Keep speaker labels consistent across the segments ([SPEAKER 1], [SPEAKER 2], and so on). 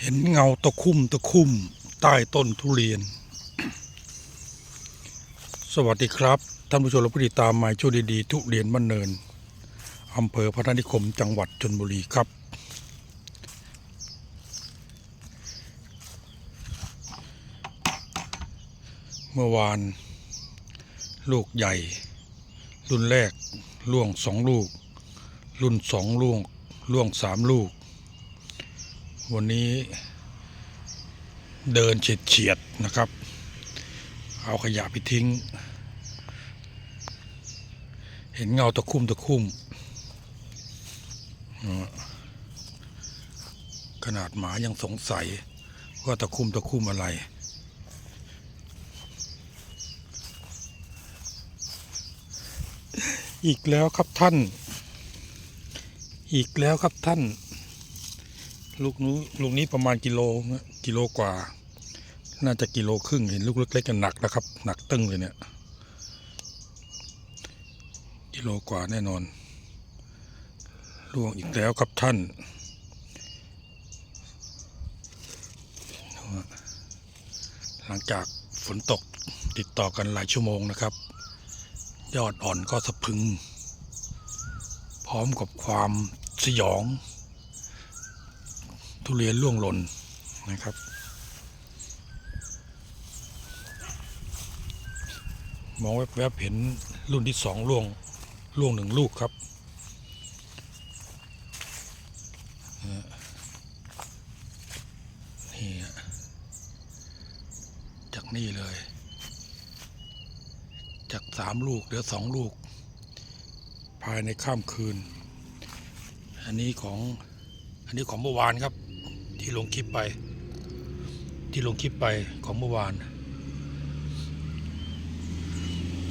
[SPEAKER 1] เห็นเงาตะคุ่มตะคุ่มใต้ต้นทุเรียน สวัสดีครับ ท่านผู้ชมและผู้ติดตามหมายช่วดีๆทุเรียนบ้านเนินอำเภอพระนิคมจังหวัดชนบุรีครับ เมื่อวาน ลูกใหญ่ รุ่นแรกล่วงสองลูก รุ่นสองล่วงล่วงสามลูก วันนี้เดินเฉียดเฉียดๆนะครับ เอาขยะไปทิ้ง เห็นเงาตะคุ่มตะคุ่ม ขนาดหมายังสงสัย ว่าตะคุ่มตะคุ่มอะไร อีกแล้วครับท่าน อีกแล้วครับท่าน ลูกนู้ลูกนี้ประมาณกิโลกิโลกว่า น่าจะกิโลครึ่งเห็นลูกเล็กๆกันหนักนะครับ หนักตึ้งเลยเนี่ย กิโลกว่าแน่นอนล่วงอีกแล้วครับท่านหลังจากฝนตกติดต่อกันหลายชั่วโมงนะครับ ยอดอ่อนก็สะพึง พร้อมกับความสยอง ทุเรียนล่วงหล่นนะครับ มองแวบๆเห็นรุ่นที่สองล่วงล่วงหนึ่งลูกครับนี่จากนี่เลย จากสามลูกเหลือสองลูก ภายในข้ามคืน อันนี้ของอันนี้ของเมื่อวานครับ ที่ลงคลิปไป ที่ลงคลิปไปของเมื่อวาน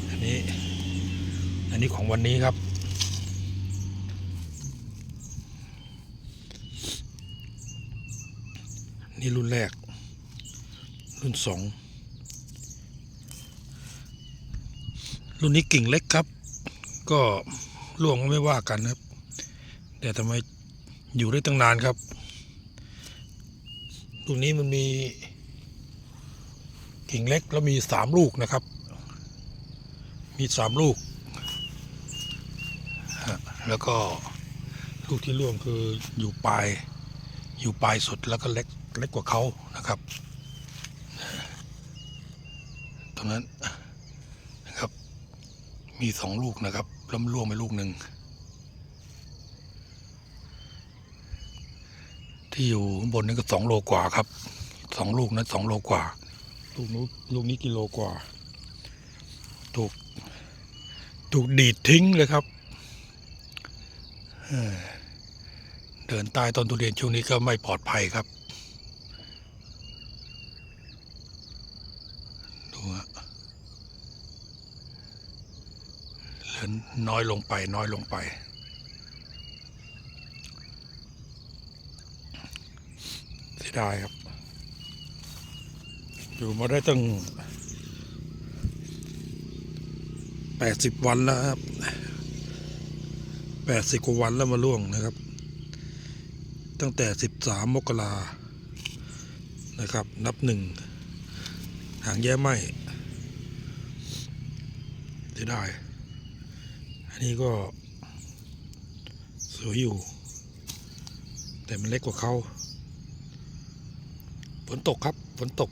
[SPEAKER 1] อันนี้ อันนี้ของวันนี้ครับ นี่รุ่นแรก รุ่นสอง รุ่นนี้กิ่งเล็กครับ ก็ล่วงก็ไม่ว่ากันครับ แต่ทำไมอยู่ได้ตั้งนานครับ ลูกนี้มันมี กิ่งเล็กแล้วมีสามลูกนะครับ มีสามลูกฮะแล้วก็ลูกที่ร่วงคืออยู่ปลาย อยู่ปลายสุดแล้วก็เล็กเล็กกว่าเขานะครับ ตรงนั้นนะครับ มีสองลูกนะครับแล้วมันร่วงไปลูกหนึ่ง ที่อยู่ข้างบนนั้นก็สองโลกว่าครับสองลูกนั้นสองโลกว่า ลูกนู้นลูกนี้กิโลกว่า ถูก ถูกดีดทิ้งเลยครับเอ่อเดินใต้ต้นทุเรียนช่วงนี้ก็ไม่ปลอดภัยครับ ดูฮะเหลือน้อยลงไปน้อยลงไป เสีย ดายครับ อยู่มาได้ตั้งแปดสิบวันแล้วครับแปดสิบกว่าวันแล้วมาล่วงนะครับ ตั้งแต่สิบสามมกรานะครับ นับหนึ่งหางแย่ไหมเสียดายอันนี้ก็สวยอยู่ แต่มันเล็กกว่าเขา ฝนตกครับฝนตก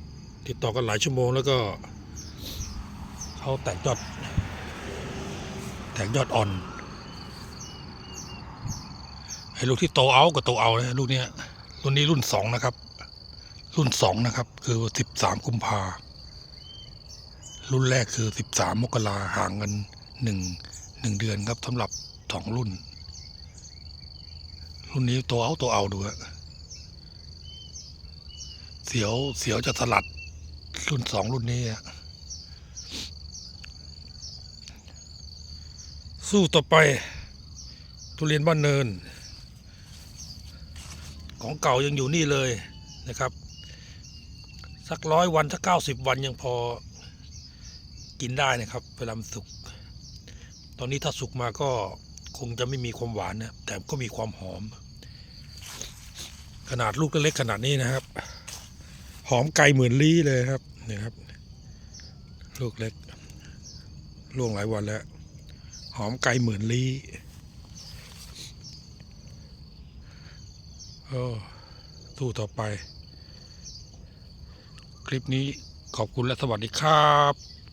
[SPEAKER 1] ติดต่อกันหลายชั่วโมงแล้วก็เขาแตกยอด แตกยอดอ่อนไอ้ลูกที่โตเอากับโตเอานะลูกเนี้ยรุ่นนี้รุ่นสองนะครับ รุ่นสองนะครับ คือสิบสามกุมภารุ่นแรกคือสิบสามมกราห่างกันหนึ่งหนึ่งเดือนครับสำหรับสองรุ่น รุ่นนี้โตเอาโตเอาดูฮะ สียวเสียวจะสลัด รุ่นสองรุ่นนี้อะสู้ต่อไป ทุเรียนบ้านเนิน ของเก่ายังอยู่นี่เลยนะครับ สักร้อยวันสักเก้าสิบวันยังพอกินได้นะครับเวลาสุก ตอนนี้ถ้าสุกมาก็คงจะไม่มีความหวานนะแต่ก็มีความหอม ขนาดลูกเล็กๆขนาดนี้นะครับ หอมไกลหมือนลี้เลยครับนี่ครับ ลูกเล็กล่วงหลายวันแล้ว หอมไกลหมือนลี้โอ้ตู้ต่อไป คลิปนี้ขอบคุณและสวัสดีครับ